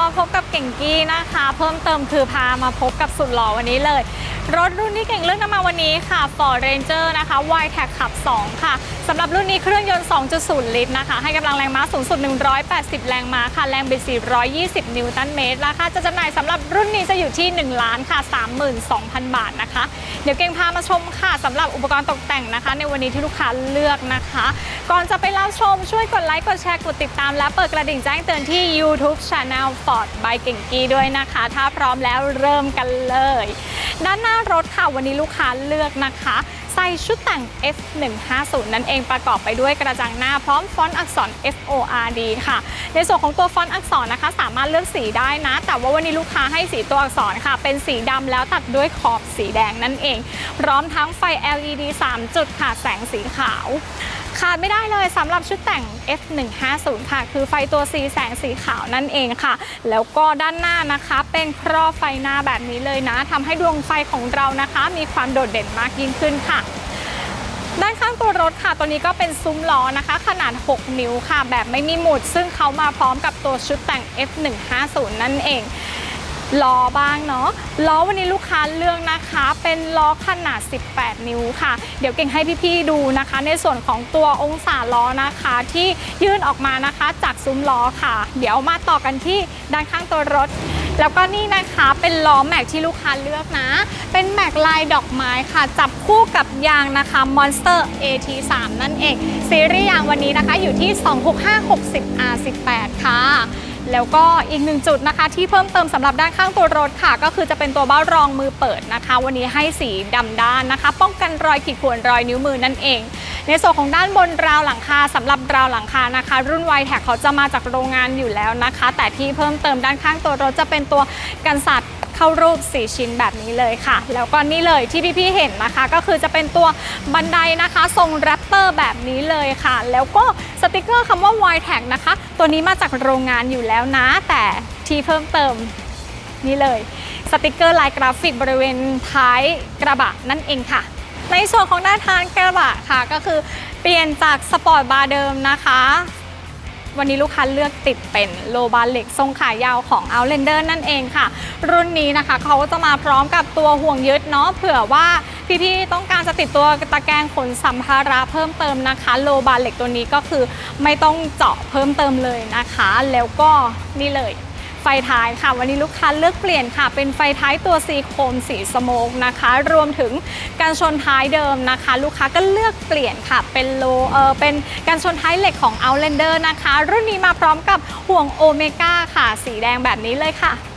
มาพบกับเก่งกี้นะคะ เพิ่มเติมคือพามาพบกับสุดหล่อวันนี้เลย รถรุ่นที่เก่งเลือกนำมาวันนี้ค่ะ Ford Ranger นะคะ y t e c ขับ 2 ค่ะสำหรับรุ่นนี้เครื่องยนต์ 2.0 ลิตรนะคะ ให้กำลังแรงม้าสูงสุด 180 แรงม้าค่ะ แรงบิด 420 นิวตันเมตร ราคาจะจำหน่ายสำหรับรุ่นนี้จะอยู่ที่ 1 ล้านค่ะ 32,000 บาทนะคะ เดี๋ยวเก่งพามาชมค่ะสำหรับอุปกรณ์ตกแต่งนะคะ ในวันนี้ที่ลูกค้าเลือกนะคะ ก่อนจะไปรับชมช่วยกดไลค์ กดแชร์ กดติดตาม และเปิดกระดิ่งแจ้งเตือนที่ YouTube Channel Ford by เก่งกี้ด้วยนะคะ ถ้าพร้อมแล้วเริ่มกันเลย ด้านหน้ารถค่ะวันนี้ลูกค้าเลือกนะคะใส่ชุดแต่ง F150 นั่นเองประกอบไปด้วยกระจังหน้าพร้อมฟอนต์อักษร FORD ค่ะ ในส่วนของตัวฟอนต์อักษรนะคะ สามารถเลือกสีได้นะ แต่ว่าวันนี้ลูกค้าให้สีตัวอักษรค่ะ เป็นสีดำแล้วตัดด้วยขอบสีแดงนั่นเอง พร้อมทั้งไฟ LED 3 จุดค่ะ แสงสีขาว ขาดไม่ได้เลยสำหรับชุดแต่ง F150 ค่ะ คือไฟตัว C แสงสีขาวนั่นเองค่ะ แล้วก็ด้านหน้านะคะเป็นครอบไฟหน้าแบบนี้เลยนะทำให้ดวงไฟของเรานะคะ มีความโดดเด่นมากยิ่งขึ้นค่ะด้านข้างตัวรถค่ะ ตัวนี้ก็เป็นซุ้มล้อนะคะ ขนาด 6 นิ้วค่ะ แบบไม่มีหมุด ซึ่งเขามาพร้อมกับตัวชุดแต่ง F150 นั่นเอง ล้อบ้างเนาะล้อวันนี้ลูกค้าเลือกนะคะ เป็นล้อขนาด 18 นิ้วค่ะ เดี๋ยวเก่งให้พี่ๆดูนะคะ ในส่วนของตัวองศาล้อนะคะ ที่ยื่นออกมานะคะ จากซุ้มล้อค่ะ เดี๋ยวมาต่อกันที่ด้านข้างตัวรถแล้วก็นี่นะคะเป็นล้อแม็กที่ลูกค้าเลือกนะ เป็นแม็กลายดอกไม้ค่ะ จับคู่กับยางนะคะ Monster AT3 นั่นเอง ซีรีส์ยางวันนี้นะคะอยู่ที่ 26560 R18 ค่ะ แล้วก็อีกหนึ่งจุดนะคะ ที่เพิ่มเติมสำหรับด้านข้างตัวรถค่ะ ก็คือจะเป็นตัวเบ้ารองมือเปิดนะคะ วันนี้ให้สีดำด้านนะคะ ป้องกันรอยขีดข่วนรอยนิ้วมือนั่นเอง ในส่วนของด้านบนราวหลังคาสำหรับราวหลังคานะคะ รุ่นไวแท็กเขาจะมาจากโรงงานอยู่แล้วนะคะ แต่ที่เพิ่มเติมด้านข้างตัวรถจะเป็นตัวกันสัตว์เข้ารูป 4 ชิ้นแบบนี้เลยค่ะ แล้วก็นี่เลยที่พี่ๆเห็นนะคะ ก็คือจะเป็นตัวบันไดนะคะ ทรงแรปเตอร์แบบนี้เลยค่ะ แล้วก็สติกเกอร์คำว่า y t a g นะคะ ตัวนี้มาจากโรงงานอยู่แล้วนะ แต่ที่เพิ่มเติมนี่เลย สติกเกอร์ลายกราฟิกบริเวณท้ายกระบะนั่นเองค่ะ ในส่วนของด้าท้ายกระบะค่ะ ก็คือเปลี่ยนจากสปอร์ตบาร์เดิมนะคะ วันนี้ลูกค้าเลือกติดเป็นโลบาร์เหล็กทรงขายาวของ Outlander นั่นเองค่ะ รุ่นนี้นะคะเขาก็จะมาพร้อมกับตัวห่วงยึดเนาะเผื่อว่าพี่ๆต้องการจะติดตัวตะแกรงขนสัมภาระเพิ่มเติมนะคะ โลบาร์เหล็กตัวนี้ก็คือไม่ต้องเจาะเพิ่มเติมเลยนะคะ แล้วก็นี่เลย ไฟท้ายค่ะ วันนี้ลูกค้าเลือกเปลี่ยนค่ะ เป็นไฟท้ายตัวซีโคมสีสโมกนะคะ รวมถึงการชนท้ายเดิมนะคะ ลูกค้าก็เลือกเปลี่ยนค่ะ เป็นโลเออเป็นการชนท้ายเหล็กของ Outlander นะคะ รุ่นนี้มาพร้อมกับห่วงโอเมก้าค่ะ สีแดงแบบนี้เลยค่ะ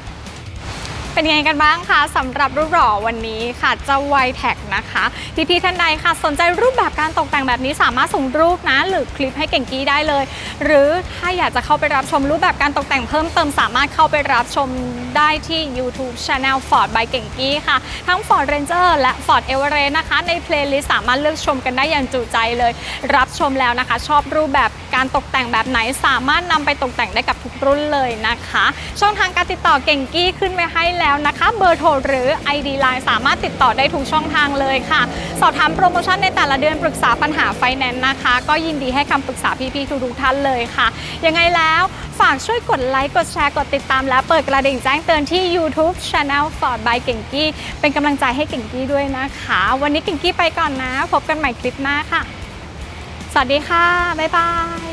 เป็นยังไงกันบ้างคะสำหรับรูปหล่อวันนี้ค่ะเจ้าไวแท็กนะคะ พี่ๆท่านใดค่ะ สนใจรูปแบบการตกแต่งแบบนี้สามารถส่งรูปนะหรือคลิปให้เก่งกี้ได้เลย หรือถ้าอยากจะเข้าไปรับชมรูปแบบการตกแต่งเพิ่มเติมสามารถเข้าไปรับชมได้ที่ YouTube Channel Ford by เก่งกี้ค่ะ ทั้ง Ford Ranger และ Ford Everest นะคะ ในเพลย์ลิสต์สามารถเลือกชมกันได้อย่างจุใจเลย รับชมแล้วนะคะ ชอบรูปแบบการตกแต่งแบบไหนสามารถนำไปตกแต่งได้กับทุกรุ่นเลยนะคะ ช่องทางการติดต่อเก่งกี้ขึ้นไว้ให้แล้วนะคะ เบอร์โทรหรือ ID Line สามารถติดต่อได้ทุกช่องทางเลยค่ะ สอบถามโปรโมชั่นในแต่ละเดือนปรึกษาปัญหาไฟแนนซ์นะคะ ก็ยินดีให้คำปรึกษาพี่ๆทุกๆท่านเลยค่ะ ยังไงแล้วฝากช่วยกดไลค์กดแชร์กดติดตามและเปิดกระดิ่งแจ้งเตือนที่ YouTube Channel Ford by เก่งกี้เป็นกำลังใจให้เก่งกี้ด้วยนะคะ วันนี้เก่งกี้ไปก่อนนะ พบกันใหม่คลิปหน้าค่ะ สวัสดีค่ะ บ๊ายบาย